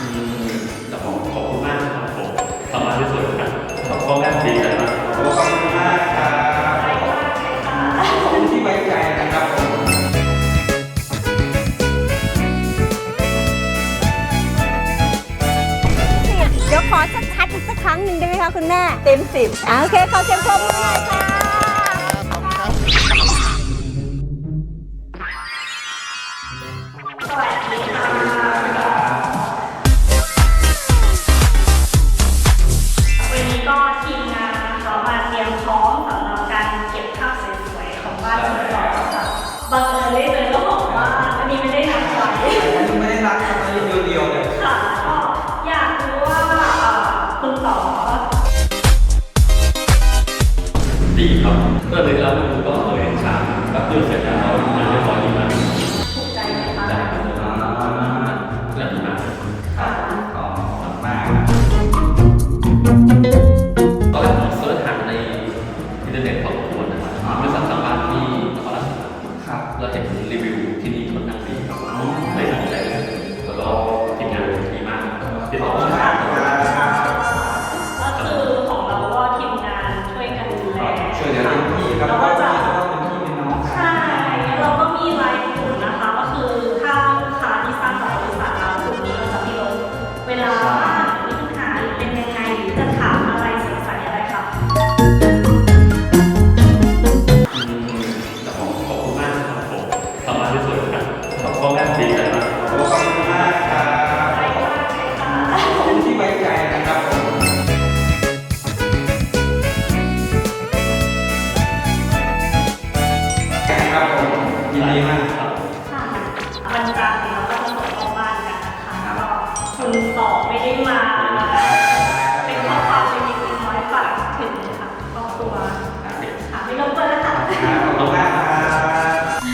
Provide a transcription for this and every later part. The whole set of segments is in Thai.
อืมแต่ผมขอบคุณมากครับผมทำมาที่สุดครับขอบคุณแม่ดีใจมากขอบคุณมากครับขอบคุณที่ไว้ใจนะครับผมเดี๋ยวขอชัดๆอีกสักครั้งหนึ่งได้ไหมคะคุณแม่ เต็มสิบโอเคขอเสียงปรบมือหน่อยค่ะวัน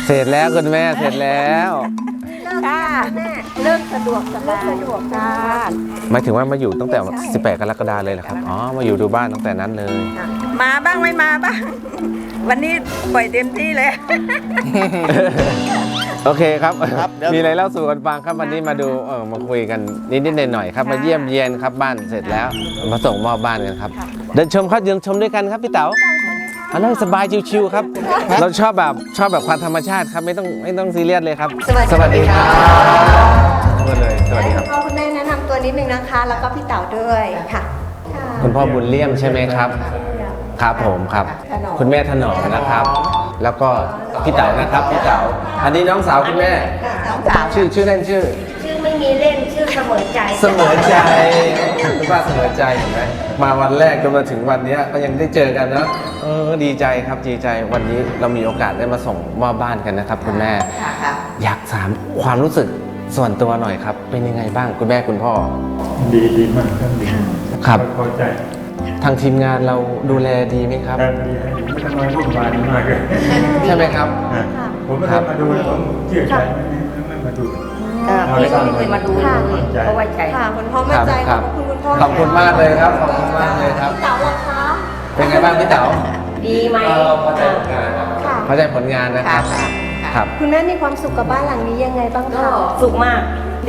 เสร็จแล้วคุณแม่เสร็จแล้ว ค่ะเลิกสะดวกสบายสะดวกค่ะหมายถึงว่ามาอยู่ตั้งแต่ 18 กรกฎาเลยเหรอครับ อ๋อ มาอยู่ดูบ้านตั้งแต่นั้นเลย มาบ้างไม่มาบ้าง วันนี้ปล่อยเต็มที่เลย โอเคครับมีอะไรเล่าสู่กันฟังครับวันนี้มาดูเออมาคุยกันนิดๆหน่อยๆครับ มาเยี่ยมเยียนครับบ้านเสร็จแล้ว มาส่งมอบบ้านกันครับ เดินชมครับเดินชมด้วยกันครับพี่เต๋าเอาเลยสบายชิวๆครับ เราชอบแบบชอบแบบความธรรมชาติครับไม่ต้องไม่ต้องซีเรียสเลยครับ สวัสดีค่ะพูดเลยสวัสดีครับให้ณพ่อคุณแม่แนะนำตัวนิดนึงนะคะ แล้วก็พี่เต๋าด้วยค่ะค่ะคุณพ่อบุญเลี่ยมใช่ไหมครับ ครับผมครับ คุณแม่ถนอมนะครับ แล้วก็พี่เต๋านะครับพี่เต๋าอันนี้น้องสาวคุณแม่ น้องสาวชื่อชื่อเล่นชื่อ ชื่อไม่มีเล่นชื่อเสมอใจ เสมอใจ คุณป้าเสมอใจเห็นไหมมาวันแรกจนมาถึงวันเนี้ยก็ยังได้เจอกันนะเออดีใจครับดีใจวันนี้เรามีโอกาสได้มาส่งมอบบ้านกันนะครับ คุณแม่ค่ะอยากถามความรู้สึกส่วนตัวหน่อยครับ เป็นยังไงบ้างคุณแม่คุณพ่อ ดีดีมากครับดีครับพอใจ ทางทีมงานเราดูแลดีไหมครับครับดีให้ไม่ต้องมาวุ่นวายมากเลยใช่ไหมครับอะผมไม่ได้มาดูผมเชื่อใจไม่ไม่ไม่มาดู เออพี่ก็ไม่เคยมาดูค่ะก็ไว้ใจ ค่ะคุณพ่อมั่นใจคขรัอบ บคุณคุณพ่อขอบคุณมากเลยครับ ขอบคุณมากเลยครับ พี่เต๋าล่ะคะเป็นไงบ้างพี่เต๋าดีไหมเออพอใจผลงานครับค่ะพอใจผลงานนะครับ ค่ะครับ คุณแม่มีความสุขกับบ้านหลังนี้ยังไงบ้างก็คะสุขมาก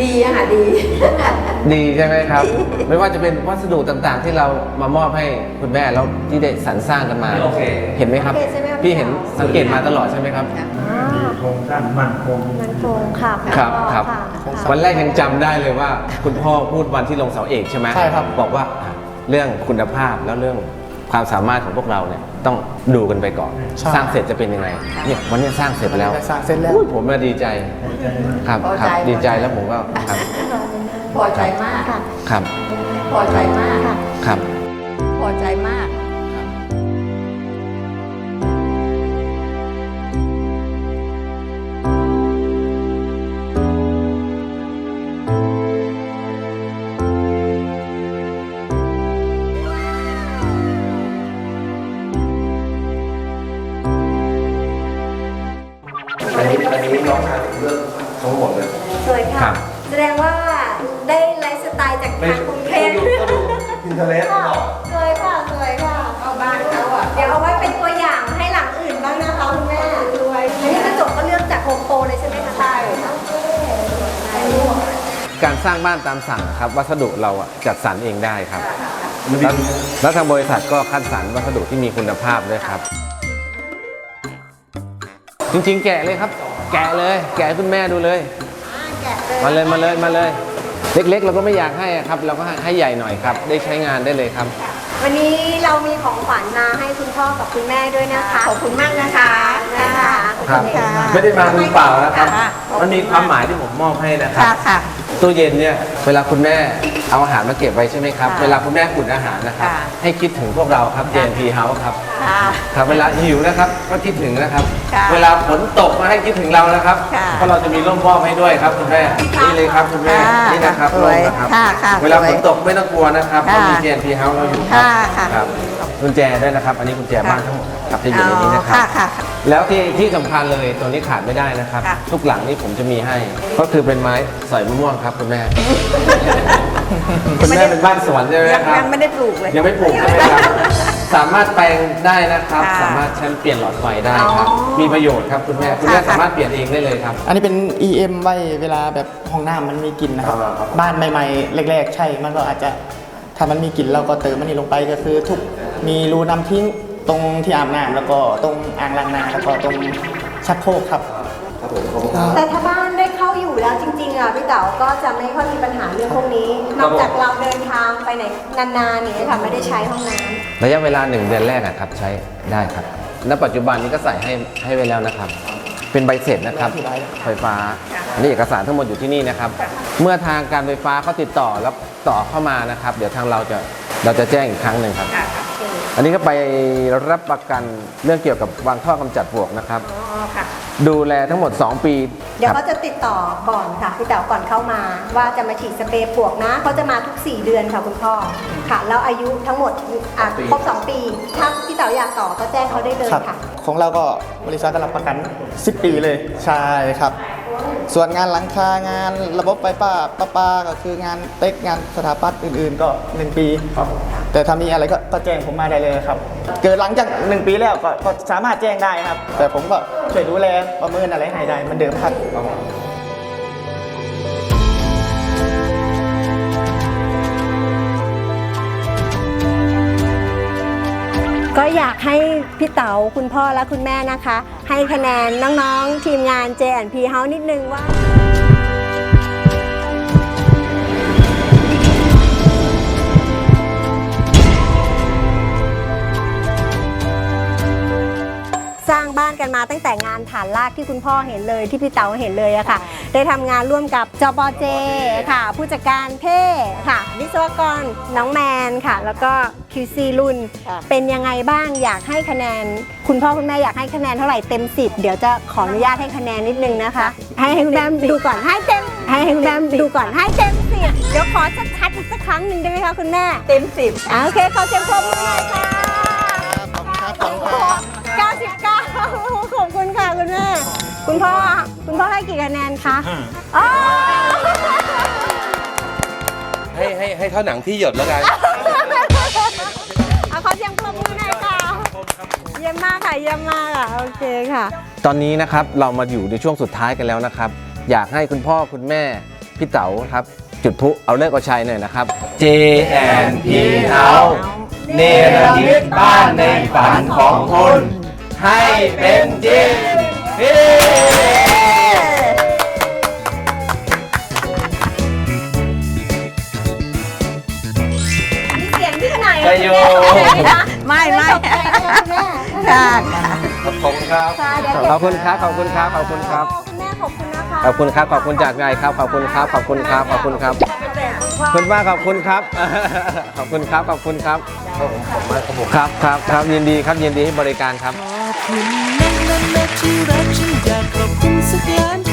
ดีอะค่ะดีดีใช่ไหมครับ ไม่ว่าจะเป็นวัสดุต่างๆ ที่เรามามอบให้คุณแม่แล้วที่ได้สรรสร้างกันมา โอเค เห็นไหมครับ โอเคใช่ไหมครับ พี่เห็นสังเกตมาตลอดใช่ไหมครับดีโครงสร้างมั่นคงมันคงค่ะณครับพ่อครับะค่ะวันแรกยังจำได้เลยว่า คุณพ่อพูดวันที่ลงเสาเอกใช่ไหมใช่ครับ บอกว่าอะเรื่องคุณภาพแล้วเรื่องความสามารถของพวกเราเนี่ยต้องดูกันไปก่อนสร้างเสร็จจะเป็นยังไงเนี่ยวันนี้สร้างเสร็จแล้วสร้างเสร็จแล้วผมมาดีใจครับพอครับใจดีใจแล้วผมก็ครับพอใจมาก ค่ะครับพอใจมากค่ะครับ พอใจมาก อันนี้อันนี้น้องชายถึงเรื่องทั้งหมดเลย สวยครัค่ะ บ แสดงว่าได้ไลฟ์สไตล์จากทางกรุงเทพอินเทอร์เน็ตค่ะสวยค่ะสวยค่ะเอาบ้านเขาอะ เดี๋ยวเอาไว้เป็นตัวอย่างให้หลังอื่นบ้างนะคะคุณแม่สวยอันนี้กระจกก็เลือกจากโฮมโปรเลยใช่ไหมคะใช่การสร้างบ้านตามสั่งครับ วัสดุเราอะจัดสรรเองได้ครับแล้วแล้วทางบริษัทก็คัดสรรวัสดุที่มีคุณภาพด้วยครับ จริงๆ แกะเลยครับ แกะเลย แกะให้คุณแม่ดูเลย มาเลยมาเลยมาเลย เล็กๆ เราก็ไม่อยากให้อะครับ เราก็ให้ให้ใหญ่หน่อยครับ ได้ใช้งานได้เลยครับ วันนี้เรามีของขวัญมาให้คุณพ่อกับคุณแม่ด้วยนะคะ ขอบคุณมากนะคะ นะคะ ครับค่ะไม่ได้มามือเปล่านะครับ ค่ะ มันมีความหมายที่ผมมอบให้นะครับค่ะค่ะ ตู้เย็นเนี่ยเวลาคุณแม่เอาอาหารมาเก็บไว้ใช่ไหมครับค่ะเวลาคุณแม่อุ่นอาหารนะครับค่ะ ให้คิดถึงพวกเราครับ JNP House ครับ ค่ะ ครับเวลาหิวนะครับก็คิดถึงนะครับ ค่ะเวลาฝนตกมาให้คิดถึงเรานะครับ ค่ะเพราะเราจะมีร่มมอบให้ด้วยครับคุณแม่นี่เลยครับคุณแม่ค่ะนี่นะครับสร่วมยนะครับค่ะค่ะเวลาสวยฝนตกไม่ต้องกลัวนะครับเพราะมีค่ะ JNP House เราอยู่ครับค่ะค่ะ ครับกุญแจด้วยนะครับ อันนี้กุญแจบ้านทั้งหมดครับจะอยู่ในนี้นะครับค่ะค่ะ แล้วที่ที่สำคัญเลยตัวนี้ขาดไม่ได้นะครับ ค่ะทุกหลังนี่ผมจะมีให้ ก็คือเป็นไม้สอยมะม่วงครับคุณแม่คุณแม่เป็นบ้านสวนใช่ไหมยังครับยังไม่ได้ปลูกเลยยังไม่ปลูกใช่ไหมครับสามารถแปลงได้นะครับ ค่ะสามารถใช้เปลี่ยนหลอดไฟได้ครับ อ๋อมีประโยชน์ครับคุณแม่คุณแม่ค่ะ สามารถเปลี่ยนเองได้เลยครับ อันนี้เป็น EM ไว้เวลาแบบห้องน้ำมันมีกลิ่นนะครับ อ่าครับ บ้านใหม่ๆแรกๆ ใช่ มันก็อาจจะถ้ามันมีกลิ่นเราก็เติมมันนี่ลงไปก็คือ ทุกมีรูน้ำทิ้งตรงที่อาบน้ำแล้วก็ตรงอ่างล้างหน้าแล้วก็ตรงชักโครกครับ แต่ถ้าบ้านได้เข้าอยู่แล้วจริงๆอะพี่เต๋าก็จะไม่ค่อยมีปัญหาเรื่องพวกนี้ นอกจากเราเดินทางไปไหนนานๆอย่างนี้ยค่ะไม่ได้ใช้ห้องน้ำระยะเวลาหนึ่งเดือนแรกอะครับใช้ได้ครับ ณ ปัจจุบันนี้ก็ใส่ให้ให้ไว้แล้วนะครับ เป็นใบเสร็จนะครับ ไฟฟ้า อันนี้เอกสารทั้งหมดอยู่ที่นี่นะครับ เมื่อทางการไฟฟ้าเขาติดต่อแล้วต่อเข้ามานะครับ เดี๋ยวทางเราจะเราจะแจ้งอีกครั้งหนึ่งครับอันนี้ก็ไปรับประกันเรื่องเกี่ยวกับวางท่อกำจัดปลวกนะครับ ดูแลทั้งหมด 2 ปีเดี๋ยวครับเขาจะติดต่อก่อนค่ะพี่เต๋าก่อนเข้ามา ว่าจะมาฉีดสเปรย์ปลวกนะเขาจะมาทุก 4 เดือนค่ะคุณพ่อค่ะแล้วอายุทั้งหมดอะครบ 2 ปี ถ้าพี่เต๋าอยากต่อก็แจ้งเขาได้เลยครับค่ะ ของเราก็บริษัทก็รับประกัน 10 ปีเลย ใช่ครับ ส่วนงานหลังคางานระบบไฟฟ้าประปาก็คืองานเต็กงานสถาปัตย์อื่นๆ ก็ 1 ปีแต่ถ้ามีอะไรก็ก็แจ้งผมมาได้เลยครับ เกิดหลังจาก 1 ปีแล้วก็ก็สามารถแจ้งได้ครับ แต่ผมก็ช่วยดูแลประเมินอะไรให้ได้เหมันเดิมครับ ก็อยากให้พี่เต๋าคุณพ่อและคุณแม่นะคะ ให้คะแนนน้องๆทีมงาน J&P House นิดนึงว่าางบ้านกันมาตั้งแต่งานฐานรากที่คุณพ่อเห็นเลยที่พี่เต๋าเห็นเลยอะค่ะ ได้ทำงานร่วมกับจบเจค่ะ ผู้จัดการเพ่ค่ะ วิศวกรน้องแมนค่ะ แล้วก็ QC รุ่น ค่ะ เป็นยังไงบ้างอยากให้คะแนน คุณพ่อคุณแม่อยากให้คะแนนเท่าไหร่เต็ม 10 เดี๋ยวจะขออนุญาตให้คะแนนนิดนึงนะคะ ให้ให้คุณแม่ดูก่อนให้เต็มให้ให้คุณแม่ดูก่อนให้เต็มสิบเดี๋ยวขอชัดๆอีกสักครั้งหนึ่งได้ไหมคะคุณแม่เต็มสิบ อ่าโอเคขอเสียงปรบมือหน่อยค่ะ ขอบคุณครับ99 ขอบคุณค่ะคุณแม่ คุณพ่อ คุณพ่อให้กี่คะแนนคะอ๋อให้ให้ให้เท่าหนังที่หยดแล้วกัน เอาขอเสียงปรบมือหน่อยค่ะ เยี่ยมมากค่ะ เยี่ยมมากค่ะ โอเคค่ะ ตอนนี้นะครับเรามาอยู่ในช่วงสุดท้ายกันแล้วนะครับ อยากให้คุณพ่อคุณแม่พี่เต๋าครับ จุดพลุเอาเลิกเอาชัยหน่อยนะครับ JNP House เนรมิตบ้านในฝันของคุณ ให้เป็นจริงเฮ้มีเสียงที่ไหนชัยโยไม่ไม่ตกใจเลยคุณแม่ค่ะขอบคุณครับค่ะเดี๋ยวขอบคุณครับ ขอบคุณครับ ขอบคุณครับ คุณแม่ขอบคุณนะคะขอบคุณครับ ขอบคุณจากใจครับ ขอบคุณครับ ขอบคุณครับ ขอบคุณครับคุณป้าขอบคุณครับ ขอบคุณครับ ขอบคุณครับ ครับครับครับยินดีครับยินดีให้บริการครับขอบ คุณนั่นนั่นะที่รักฉันอยากขอบคุณสักล้าน